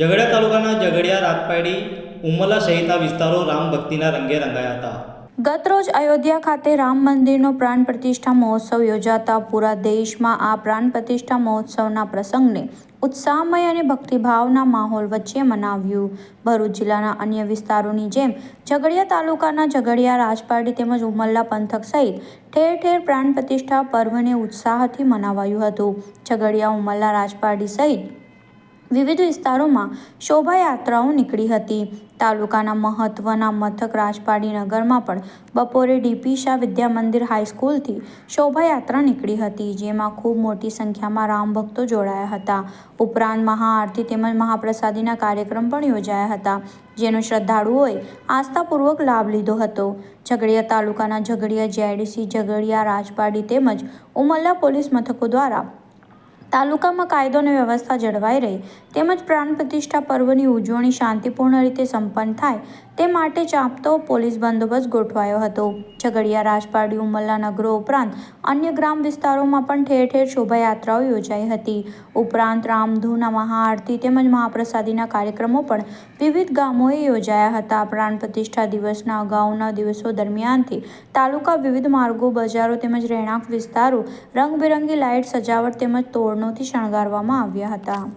ઝઘડિયા તાલુકાના ઝઘડિયા રાતપાડી ઉમલા સહિતના વિસ્તારો રામ ભક્તિના રંગે રંગાયા હતા. ગતરોજ અયોધ્યા ખાતે રામ મંદિરનો પ્રાણ પ્રતિષ્ઠા મહોત્સવ યોજાતા પૂરા દેશમાં આ પ્રાણ પ્રતિષ્ઠા મહોત્સવના પ્રસંગને ઉત્સાહમય અને ભક્તિભાવના માહોલ વચ્ચે મનાવ્યું. ભરૂચ જિલ્લાના અન્ય વિસ્તારોની જેમ ઝઘડિયા તાલુકાના ઝઘડિયા રાજપાડી તેમજ ઉમલ્લા પંથક સહિત ઠેર ઠેર પ્રાણ પ્રતિષ્ઠા પર્વને ઉત્સાહથી મનાવાયું હતું. ઝઘડિયા ઉમલ્લા રાજપાડી સહિત વિવિધ વિસ્તારોમાં શોભાયાત્રાઓ નીકળી હતી. તાલુકાના મહત્વના મથક રાજપાડી નગરમાં પણ બપોરે ડીપી શાહ વિદ્યા મંદિર હાઈસ્કૂલથી શોભાયાત્રા નીકળી હતી, જેમાં ખૂબ મોટી સંખ્યામાં રામ ભક્તો જોડાયા હતા. ઉપરાંત મહાઆરતી તેમજ મહાપ્રસાદીના કાર્યક્રમ પણ યોજાયા હતા, જેનો શ્રદ્ધાળુઓએ આસ્થાપૂર્વક લાભ લીધો હતો. ઝઘડિયા તાલુકાના ઝઘડિયા જેડીસી ઝઘડિયા, રાજપાડી તેમજ ઉમલ્લા પોલીસ મથકો દ્વારા તાલુકામાં કાયદો અને વ્યવસ્થા જળવાઈ રહે. તેમજ પ્રાણ પ્રતિષ્ઠા પર્વની ઉજવણી શાંતિપૂર્ણ રીતે સંપન્ન થાય તે માટે ચાંપતો પોલીસ બંદોબસ્ત ગોઠવાયો હતો. ઝઘડિયા રાજપારડી ઉમરલા નગરો ઉપરાંત અન્ય ગ્રામ વિસ્તારોમાં પણ ઠેર ઠેર શોભાયાત્રાઓ યોજાઈ હતી. ઉપરાંત રામધૂના મહાઆરતી તેમજ મહાપ્રસાદીના કાર્યક્રમો પણ વિવિધ ગામોએ યોજાયા હતા. પ્રાણ પ્રતિષ્ઠા દિવસના અગાઉના દિવસો દરમિયાનથી તાલુકા વિવિધ માર્ગો, બજારો તેમજ રહેણાંક વિસ્તારો રંગબેરંગી લાઇટ, સજાવટ તેમજ તોરણોથી શણગારવામાં આવ્યા હતા.